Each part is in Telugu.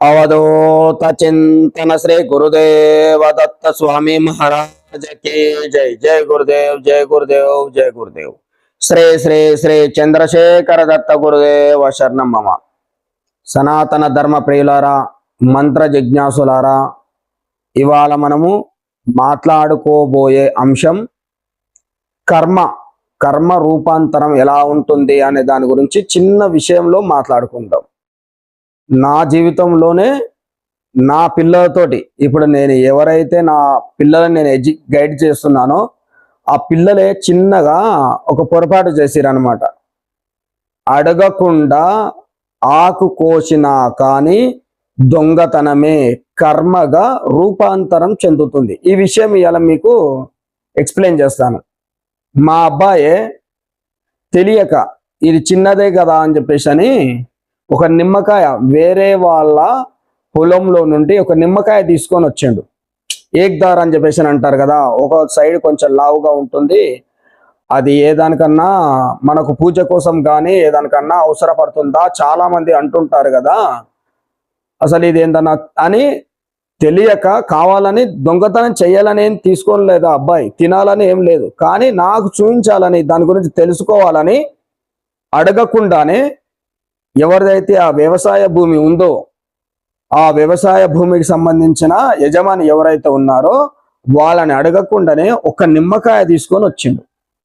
అవధూత చింతన శ్రీ గురుదేవ దత్త స్వామి మహారాజ కే జై జై గురుదేవ్ జై గురుదేవ్ జై గురుదేవ్ శ్రీ శ్రీ శ్రీ చంద్రశేఖర దత్త గురుదేవ శరణం మమ సనాతన ధర్మ ప్రియులారా మంత్ర జిజ్ఞాసులారా ఇవాళ మనము మాట్లాడుకోబోయే అంశం కర్మ కర్మ రూపాంతరం ఎలా ఉంటుంది అనే దాని గురించి చిన్న విషయంలో మాట్లాడుకుందాం. నా జీవితంలోనే నా పిల్లలతోటి ఇప్పుడు నేను ఎవరైతే నా పిల్లలని నేను ఎడ్యు గైడ్ చేస్తున్నానో ఆ పిల్లలే చిన్నగా ఒక పొరపాటు చేసిరనమాట అడగకుండా ఆకు కోసినా కానీ దొంగతనమే కర్మగా రూపాంతరం చెందుతుంది. ఈ విషయం ఇవాళ మీకు ఎక్స్ప్లెయిన్ చేస్తాను. మా అబ్బాయే తెలియక ఇది చిన్నదే కదా అని చెప్పేసి అని ఒక నిమ్మకాయ వేరే వాళ్ళ పొలంలో నుండి ఒక నిమ్మకాయ తీసుకొని వచ్చిండు. ఏక్దార్ అని చెప్పేసి అని అంటారు కదా ఒక సైడ్ కొంచెం లావుగా ఉంటుంది. అది ఏ దానికన్నా మనకు పూజ కోసం కానీ ఏ దానికన్నా అవసరపడుతుందా? చాలా మంది అంటుంటారు కదా అసలు ఇది ఏందన్నా అని తెలియక కావాలని దొంగతనం చేయాలని ఏం తీసుకోని లేదా అబ్బాయి? తినాలని ఏం లేదు. కానీ నాకు చూపించాలని దాని గురించి తెలుసుకోవాలని అడగకుండానే ఎవరిదైతే ఆ వ్యవసాయ భూమి ఉందో ఆ వ్యవసాయ భూమికి సంబంధించిన యజమాని ఎవరైతే ఉన్నారో వాళ్ళని అడగకుండానే ఒక నిమ్మకాయ తీసుకొని వచ్చిండు.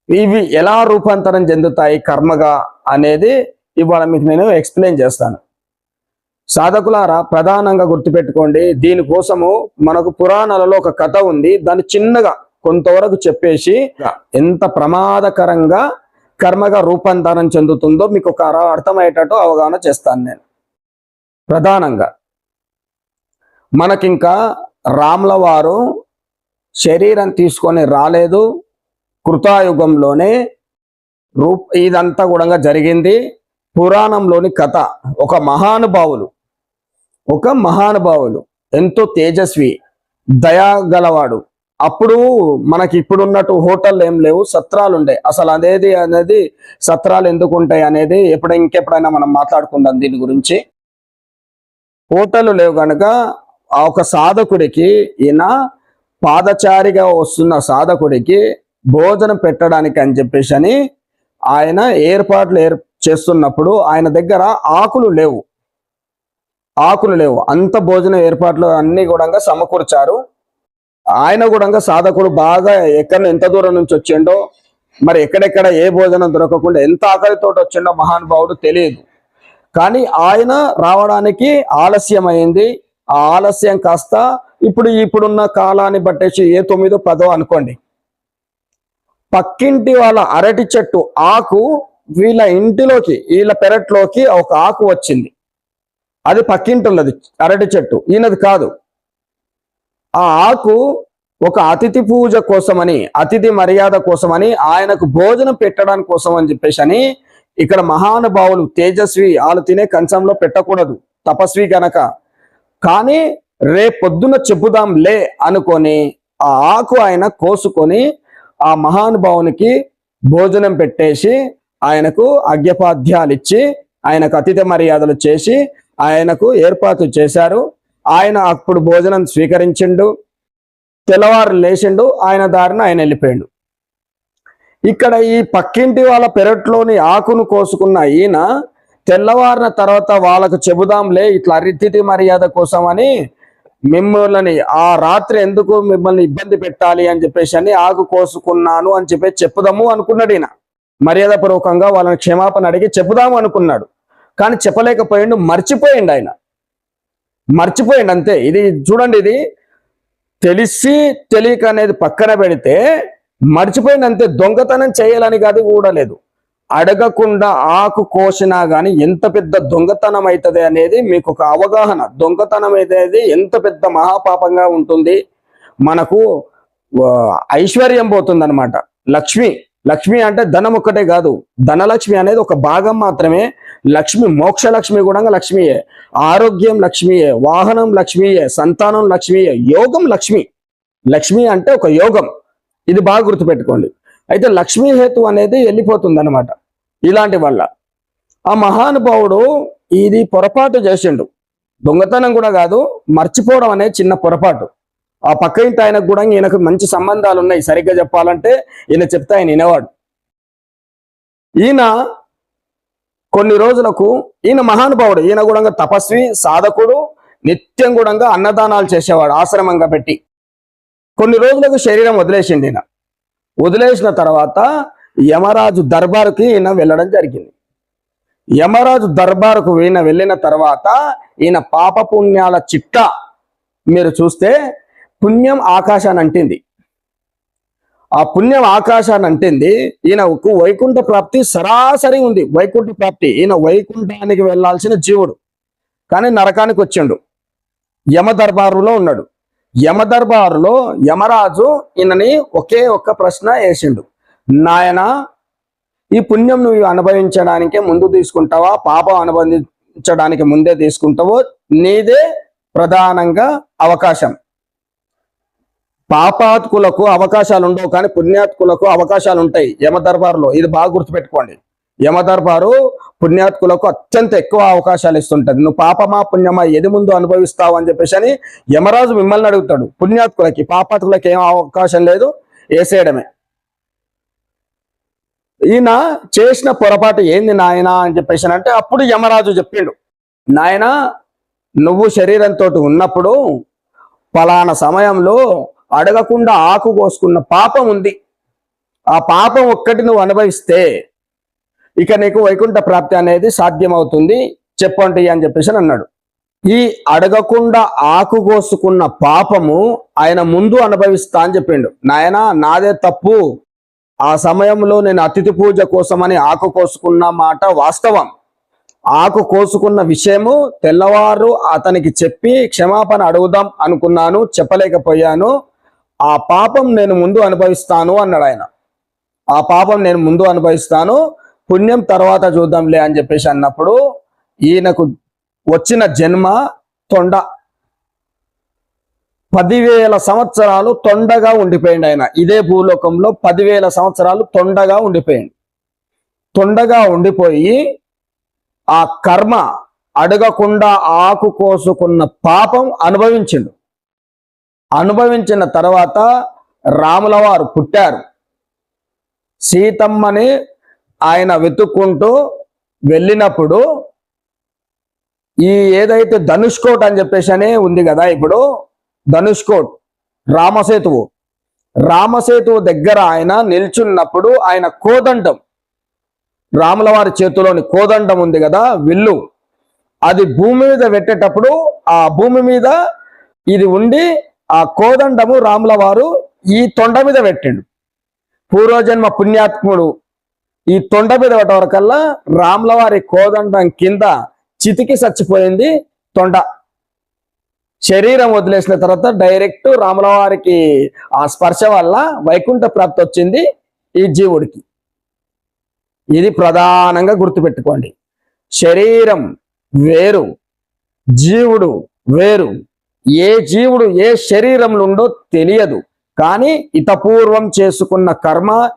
ఇవి ఎలా రూపాంతరం చెందుతాయి కర్మగా అనేది ఇవాళ మీకు నేను ఎక్స్ప్లెయిన్ చేస్తాను. సాధకులారా ప్రధానంగా గుర్తుపెట్టుకోండి దీనికోసము మనకు పురాణాలలో ఒక కథ ఉంది. దాన్ని చిన్నగా కొంతవరకు చెప్పేసి ఎంత ప్రమాదకరంగా కర్మగా రూపాంతరం చెందుతుందో మీకు ఒక అర్థమయ్యేటట్టు అవగాహన చేస్తాను నేను. ప్రధానంగా మనకింకా రాముల వారు శరీరం తీసుకొని రాలేదు కృతాయుగంలోనే రూప్ ఇదంతా కూడా జరిగింది. పురాణంలోని కథ ఒక మహానుభావులు ఒక మహానుభావులు ఎంతో తేజస్వి దయా గలవాడు అప్పుడు మనకి ఇప్పుడున్నట్టు హోటల్ ఏం లేవు సత్రాలు ఉండే. అసలు అనేది అనేది సత్రాలు ఎందుకు ఉంటాయి అనేది ఎప్పుడు ఇంకెప్పుడైనా మనం మాట్లాడుకుందాం దీని గురించి. హోటల్ లేవు కనుక ఆ ఒక సాధకుడికి ఈయన పాదచారిగా వస్తున్న సాధకుడికి భోజనం పెట్టడానికి అని చెప్పేసి అని ఆయన ఏర్పాట్లు ఏర్ చేస్తున్నప్పుడు ఆయన దగ్గర ఆకులు లేవు. ఆకులు లేవు. అంత భోజన ఏర్పాట్లు అన్ని కూడా సమకూర్చారు. ఆయన కూడా సాధకుడు బాగా ఎక్కడ ఎంత దూరం నుంచి వచ్చిండో మరి ఎక్కడెక్కడ ఏ భోజనం దొరకకుండా ఎంత ఆకలితో వచ్చిండో మహానుభావుడు తెలియదు. కానీ ఆయన రావడానికి ఆలస్యం అయింది ఆ ఆలస్యం కాస్త ఇప్పుడు ఇప్పుడున్న కాలాన్ని బట్టేసి ఏ తొమ్మిదో పదో అనుకోండి. పక్కింటి వాళ్ళ అరటి చెట్టు ఆకు వీళ్ళ ఇంటిలోకి వీళ్ళ పెరట్లోకి ఒక ఆకు వచ్చింది. అది పక్కింటి ఉన్నది అరటి చెట్టు. ఈయనది కాదు. ఆ ఆకు ఒక అతిథి పూజ కోసమని అతిథి మర్యాద కోసమని ఆయనకు భోజనం పెట్టడానికి కోసం అని చెప్పేసి అని ఇక్కడ మహానుభావులు తేజస్వి వాళ్ళు తినే కంచంలో పెట్టకూడదు తపస్వి గనక. కానీ రేపొద్దున చెప్పుదాం లే అనుకొని ఆ ఆకు ఆయన కోసుకొని ఆ మహానుభావునికి భోజనం పెట్టేసి ఆయనకు అర్ఘ్యపాద్యాలు ఇచ్చి ఆయనకు అతిథి మర్యాదలు చేసి ఆయనకు ఏర్పాటు చేశారు. ఆయన అప్పుడు భోజనం స్వీకరించిండు తెల్లవారు లేచిండు ఆయన దారిన ఆయన వెళ్ళిపోయిండు. ఇక్కడ ఈ పక్కింటి వాళ్ళ పెరట్లోని ఆకును కోసుకున్న ఈయన తెల్లవారిన తర్వాత వాళ్ళకు చెబుదాంలే ఇట్లా అతిథి మర్యాద కోసం అని మిమ్మల్ని ఆ రాత్రి ఎందుకు మిమ్మల్ని ఇబ్బంది పెట్టాలి అని చెప్పేసి అని ఆకు కోసుకున్నాను అని చెప్పి చెప్పుదాము అనుకున్నాడు ఈయన. మర్యాద పూర్వకంగా వాళ్ళని క్షమాపణ అడిగి చెప్పుదాము అనుకున్నాడు. కానీ చెప్పలేకపోయిండు మర్చిపోయిండు ఆయన. మర్చిపోయింది అంతే. ఇది చూడండి ఇది తెలిసి తెలియక అనేది పక్కన పెడితే మర్చిపోయింది అంతే. దొంగతనం చేయాలని కాదు కూడా లేదు. అడగకుండా ఆకు కోసినా కానీ ఎంత పెద్ద దొంగతనం అవుతుంది అనేది మీకు ఒక అవగాహన. దొంగతనం అనేది ఎంత పెద్ద మహాపాపంగా ఉంటుంది. మనకు ఐశ్వర్యం పోతుంది అనమాట లక్ష్మి లక్ష్మి అంటే ధనం ఒక్కటే కాదు ధనలక్ష్మి అనేది ఒక భాగం మాత్రమే. లక్ష్మి మోక్ష లక్ష్మి కూడా లక్ష్మియే. ఆరోగ్యం లక్ష్మియే వాహనం లక్ష్మియే సంతానం లక్ష్మియే యోగం లక్ష్మి. లక్ష్మి అంటే ఒక యోగం. ఇది బాగా గుర్తుపెట్టుకోండి. అయితే లక్ష్మీ హేతు అనేది వెళ్ళిపోతుంది అనమాట ఇలాంటి వల్ల. ఆ మహానుభావుడు ఇది పొరపాటు చేసిండు. దొంగతనం కూడా కాదు మర్చిపోవడం అనేది చిన్న పొరపాటు. ఆ పక్క ఇంటి ఆయనకు కూడా ఈయనకు మంచి సంబంధాలు ఉన్నాయి. సరిగ్గా చెప్పాలంటే ఈయన చెప్తే ఆయన వినేవాడు. ఈయన కొన్ని రోజులకు ఈయన మహానుభావుడు. ఈయన కూడా తపస్వి సాధకుడు నిత్యం కూడా అన్నదానాలు చేసేవాడు ఆశ్రమంగా పెట్టి. కొన్ని రోజులకు శరీరం వదిలేసింది ఈయన. వదిలేసిన తర్వాత యమరాజు దర్బారుకి ఈయన వెళ్ళడం జరిగింది. యమరాజు దర్బారుకు ఈయన వెళ్ళిన తర్వాత ఈయన పాపపుణ్యాల చిట్ట మీరు చూస్తే పుణ్యం ఆకాశాన్ని అంటింది. ఆ పుణ్యం ఆకాశాన్ని అంటింది. ఈయనకు వైకుంఠ ప్రాప్తి సరాసరి ఉంది. వైకుంఠ ప్రాప్తి ఈయన వైకుంఠానికి వెళ్ళాల్సిన జీవుడు. కానీ నరకానికి వచ్చిండు. యమ దర్బారులో ఉన్నాడు. యమ దర్బారులో యమరాజు ఈయనని ఒకే ఒక్క ప్రశ్న వేసిండు. నాయన ఈ పుణ్యం నువ్వు అనుభవించడానికి ముందు తీసుకుంటావా? పాపం అనుబంధించడానికి ముందే తీసుకుంటావో? నీదే ప్రధానంగా అవకాశం. పాపాత్కులకు అవకాశాలు ఉండవు కానీ పుణ్యాత్కులకు అవకాశాలు ఉంటాయి యమదర్బారులో. ఇది బాగా గుర్తుపెట్టుకోండి. యమ దర్బారు పుణ్యాత్కులకు అత్యంత ఎక్కువ అవకాశాలు ఇస్తుంటది నువ్వు పాపమా పుణ్యమా ఏది ముందు అనుభవిస్తావు అని చెప్పేసి అని యమరాజు మిమ్మల్ని అడుగుతాడు. పుణ్యాత్కులకి పాపాత్కులకి ఏం అవకాశం లేదు? వేసేయడమే ఈయన చేసిన పొరపాటు ఏంది నాయన అని చెప్పేసి అంటే అప్పుడు యమరాజు చెప్పిండు. నాయన నువ్వు శరీరంతో ఉన్నప్పుడు పలానా సమయంలో అడగకుండా ఆకు కోసుకున్న పాపం ఉంది. ఆ పాపం ఒక్కటి నువ్వు అనుభవిస్తే ఇక నీకు వైకుంఠ ప్రాప్తి అనేది సాధ్యమవుతుంది. చెప్పండి అని చెప్పేసి అని అన్నాడు. ఈ అడగకుండా ఆకు కోసుకున్న పాపము ఆయన ముందు అనుభవిస్తా అని చెప్పిండు. నాయన నాదే తప్పు. ఆ సమయంలో నేను అతిథి పూజ కోసమని ఆకు కోసుకున్న మాట వాస్తవం. ఆకు కోసుకున్న విషయము తెల్లవారు అతనికి చెప్పి క్షమాపణ అడుగుదాం అనుకున్నాను చెప్పలేకపోయాను. ఆ పాపం నేను ముందు అనుభవిస్తాను అన్నాడు ఆయన. ఆ పాపం నేను ముందు అనుభవిస్తాను పుణ్యం తర్వాత చూద్దాంలే అని చెప్పేసి అన్నప్పుడు ఈయనకు వచ్చిన జన్మ తొండ. పదివేల సంవత్సరాలు తొండగా ఉండిపోయింది ఆయన. ఇదే భూలోకంలో పదివేల సంవత్సరాలు తొండగా ఉండిపోయింది. తొండగా ఉండిపోయి ఆ కర్మ అడగకుండా ఆకు కోసుకున్న పాపం అనుభవించిండు. అనుభవించిన తర్వాత రాముల వారు పుట్టారు. సీతమ్మని ఆయన వెతుక్కుంటూ వెళ్ళినప్పుడు ఈ ఏదైతే ధనుష్కోట్ అని చెప్పేసి అని ఉంది కదా ఇప్పుడు ధనుష్కోట్ రామసేతువు. రామసేతువు దగ్గర ఆయన నిల్చున్నప్పుడు ఆయన కోదండం రాముల వారి చేతిలోని కోదండం ఉంది కదా విల్లు. అది భూమి మీద పెట్టేటప్పుడు ఆ భూమి మీద ఇది ఉండి ఆ కోదండము రాముల వారు ఈ తొండ మీద పెట్టిండు. పూర్వజన్మ పుణ్యాత్ముడు ఈ తొండ మీద పెట్టవరకల్లా రాముల వారి కోదండం కింద చితికి చచ్చిపోయింది తొండ. శరీరం వదిలేసిన తర్వాత డైరెక్ట్ రాముల వారికి ఆ స్పర్శ వల్ల వైకుంఠ ప్రాప్తి వచ్చింది ఈ జీవుడికి. ఇది ప్రధానంగా గుర్తుపెట్టుకోండి. శరీరం వేరు జీవుడు వేరు ఏ జీవుడు ఏ శరీరంలో తెలియదు. కానీ ఇతపూర్వం చేసుకున్న కర్మ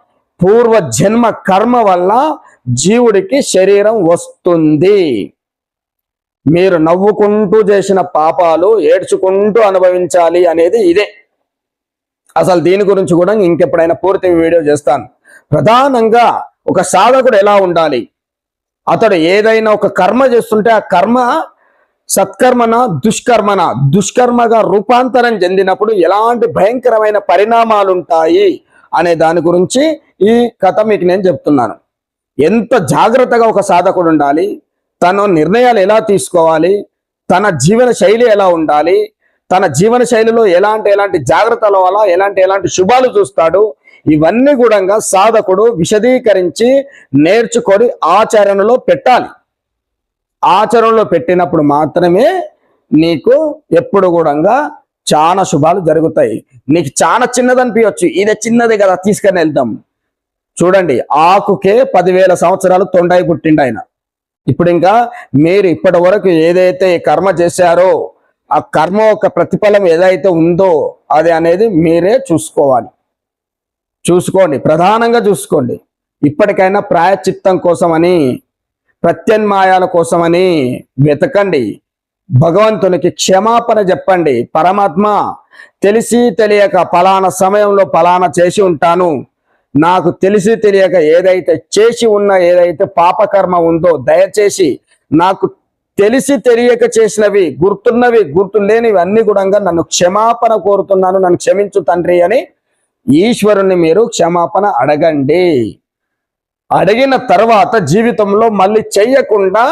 పూర్వ జన్మ కర్మ వల్ల జీవుడికి శరీరం వస్తుంది. మీరు నవ్వుకుంటూ చేసిన పాపాలు ఏడ్చుకుంటూ అనుభవించాలి అనేది ఇదే. అసలు దీని గురించి కూడా ఇంకెప్పుడైనా పూర్తి వీడియో చేస్తాను. ప్రధానంగా ఒక సాధకుడు ఎలా ఉండాలి? అతడు ఏదైనా ఒక కర్మ చేస్తుంటే ఆ కర్మ సత్కర్మన దుష్కర్మన దుష్కర్మగా రూపాంతరం చెందినప్పుడు ఎలాంటి భయంకరమైన పరిణామాలు ఉంటాయి అనే దాని గురించి ఈ కథ మీకు నేను చెప్తున్నాను. ఎంత జాగ్రత్తగా ఒక సాధకుడు ఉండాలి తన నిర్ణయాలు ఎలా తీసుకోవాలి తన జీవన శైలి ఎలా ఉండాలి తన జీవన శైలిలో ఎలాంటి ఎలాంటి జాగ్రత్తల వల్ల ఎలాంటి ఎలాంటి శుభాలు చూస్తాడు ఇవన్నీ కూడా సాధకుడు విశదీకరించి నేర్చుకొని ఆచరణలో పెట్టాలి. ఆచరణలో పెట్టినప్పుడు మాత్రమే నీకు ఎప్పుడు కూడా చాలా శుభాలు జరుగుతాయి. నీకు చాలా చిన్నది అనిపించవచ్చు ఇదే చిన్నది కదా తీసుకొని వెళ్దాం. చూడండి ఆకుకే పదివేల సంవత్సరాలు తొండై పుట్టిండు ఆయన ఇప్పుడు ఇంకా మీరు ఇప్పటి వరకు ఏదైతే కర్మ చేశారో ఆ కర్మ యొక్క ప్రతిఫలం ఏదైతే ఉందో అది అనేది మీరే చూసుకోవాలి. చూసుకోండి ప్రధానంగా చూసుకోండి. ఇప్పటికైనా ప్రాయచిత్తం కోసమని ప్రత్యన్మాయాల కోసమని వెతకండి. భగవంతునికి క్షమాపణ చెప్పండి. పరమాత్మ తెలిసి తెలియక పలానా సమయంలో పలానా చేసి ఉంటాను. నాకు తెలిసి తెలియక ఏదైతే చేసి ఉన్న ఏదైతే పాపకర్మ ఉందో దయచేసి నాకు తెలిసి తెలియక చేసినవి గుర్తున్నవి గుర్తు లేనివి అన్ని కూడా నన్ను క్షమాపణ కోరుతున్నాను. నన్ను క్షమించు తండ్రి అని ఈశ్వరుణ్ణి మీరు క్షమాపణ అడగండి. అడిగిన తర్వాత జీవితంలో మళ్ళీ చెయ్యకుండా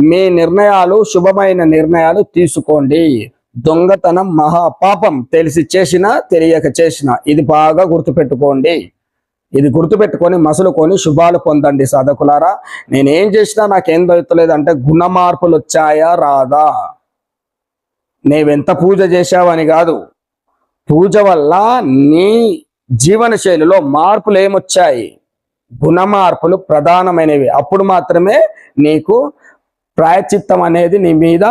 మీ నిర్ణయాలు శుభమైన నిర్ణయాలు తీసుకోండి. దొంగతనం మహా పాపం తెలిసి చేసినా తెలియక చేసినా. ఇది బాగా గుర్తుపెట్టుకోండి. ఇది గుర్తుపెట్టుకొని మసులుకొని శుభాలు పొందండి సాధకులారా. నేనేం చేసినా నాకేం దొరుకుతలేదు అంటే గుణ మార్పులు వచ్చాయా రాదా? నీవెంత పూజ చేశావని కాదు. పూజ వల్ల నీ జీవన శైలిలో మార్పులు ఏమొచ్చాయి గుణ మార్పులు ప్రధానమైనవి. అప్పుడు మాత్రమే నీకు ప్రాయచిత్తం అనేది నీ మీద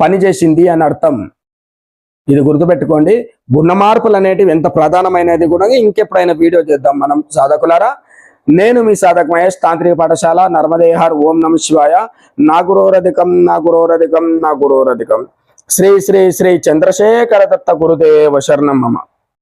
పనిచేసింది అని అర్థం. ఇది గుర్తుపెట్టుకోండి. గుణ మార్పులు అనేటివి ఎంత ప్రధానమైనది కూడా ఇంకెప్పుడైనా వీడియో చేద్దాం మనం. సాధకులారా నేను మీ సాధక మహేష్ తాంత్రిక పాఠశాల నర్మదేహార్ ఓం నమ శివాయ. నా గురోరధికం నా గురోరధికం నా గురోరధికం. శ్రీ శ్రీ శ్రీ చంద్రశేఖర దత్త గురుదేవ శరణం మమ